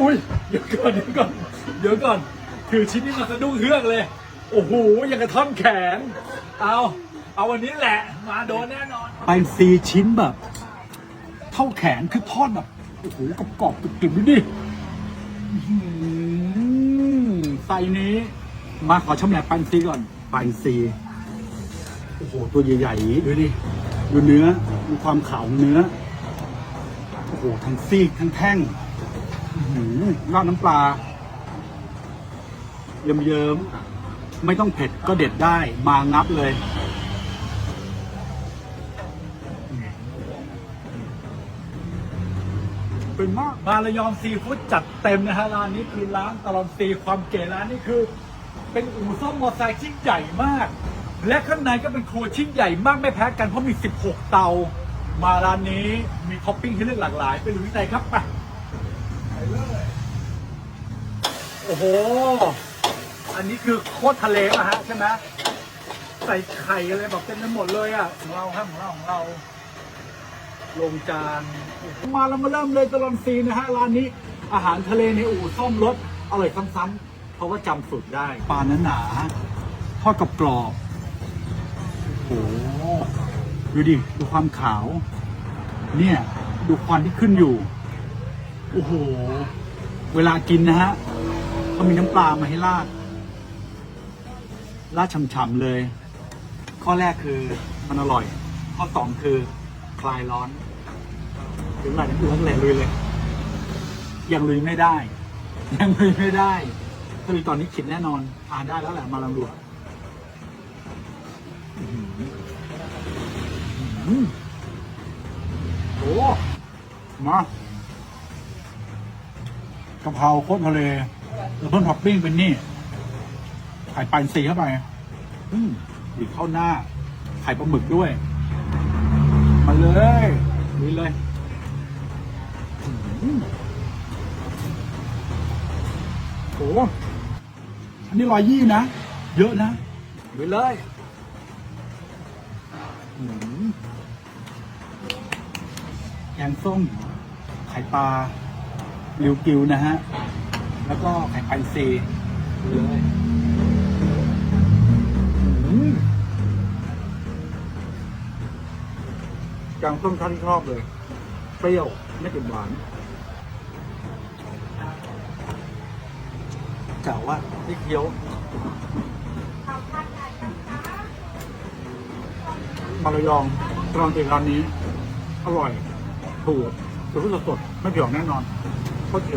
อุ้ยเดี๋ยวก่อนเดี๋ยวก่อนเดี๋ยวก่อน ถือชิ้นนี้มาสะดุ้งเฮือกเลย โอ้โหยังกระท่อนแขน เอาเอาวันนี้แหละ มาโดนแน่นอนไปซีชิ้นแบบ เท่าแขนคือทอดแบบโอ้โหกรอบๆกรึบๆดูดิอื้อหือไซส์นี้ มาขอชำแหละปันซีก่อน ปันซีโอ้โหตัวใหญ่ๆดูดิดูเนื้อดูความขาวของเนื้อโอ้โหทั้งซีกทั้งแท่ง อื้อหือราดน้ำปลา เยิ้มๆ ไม่ต้องเผ็ดก็เด็ดได้ มางับเลย เป็นมากมาระยองซีฟู้ดจัดเต็มนะฮะร้านนี้คือร้านตลอนซีความเก๋ร้านนี้คือ เป็นอู่ซ่อมมอเตอร์ไซค์ที่ใหญ่มาก และข้างในก็เป็นครัวชิ้นใหญ่มากไม่แพ้กันเพราะมี 16 เตา มาร้านนี้มีท็อปปิ้งให้เลือกหลากหลายไปดูที่ใจครับไป โอ้โห อันนี้คือโคตรทะเลอะฮะใช่ไหมใส่ไข่อะไรแบบเต็มไปหมดเลยอะของเราครับของเราของเรา ลงจาน มาแล้วมาเริ่มเลยตลอนซีนะฮะร้านนี้ อาหารทะเลในอู่ซ่อมรถอร่อยซ้ำๆเพราะว่าจำสูตรได้ปลาเนื้อหนาทอดกับกรอบโอ้โหดูดิ ดูความขาว เนี่ย ดูควันที่ขึ้นอยู่ โอ้โห เวลากินนะฮะเขามีน้ำปลามาให้ราด ราดฉ่ำๆเลย ข้อแรกคือมันอร่อย ข้อสองคือคลายร้อนถึงหลังจากนั้นเลยลุยเลย ยังลุยไม่ได้ ยังลุยไม่ได้ถ้าลุยตอนนี้ขิดแน่นอนอ่านได้แล้วแหละมาลองดูอื้อหืออื้อหือโอ้มา กะเพราโคตรทะเลแล้วเพิ่มท็อปปิ้งเป็นนี่ไข่ปันซีเข้าไป อืมอีกเข้าหน้า ไข่ปลาหมึกด้วย มาเลยนี่เลยอืมโอ้อันนี้รอยยี่นะ เยอะนะไปเลยอืมแกงส้มไข่ปลา ริวกิวนะฮะ แล้วก็ไข่ปันซีไปเลยอืมแกงส้มท่านที่ชอบเลย เปรี้ยว ไม่ติดหวานเจ๋วว่าที่เคี้ยวมาระยองตรองตีร้านนี้ อร่อย ถูกสุดสดๆไม่เกี่ยวแน่นอน 好级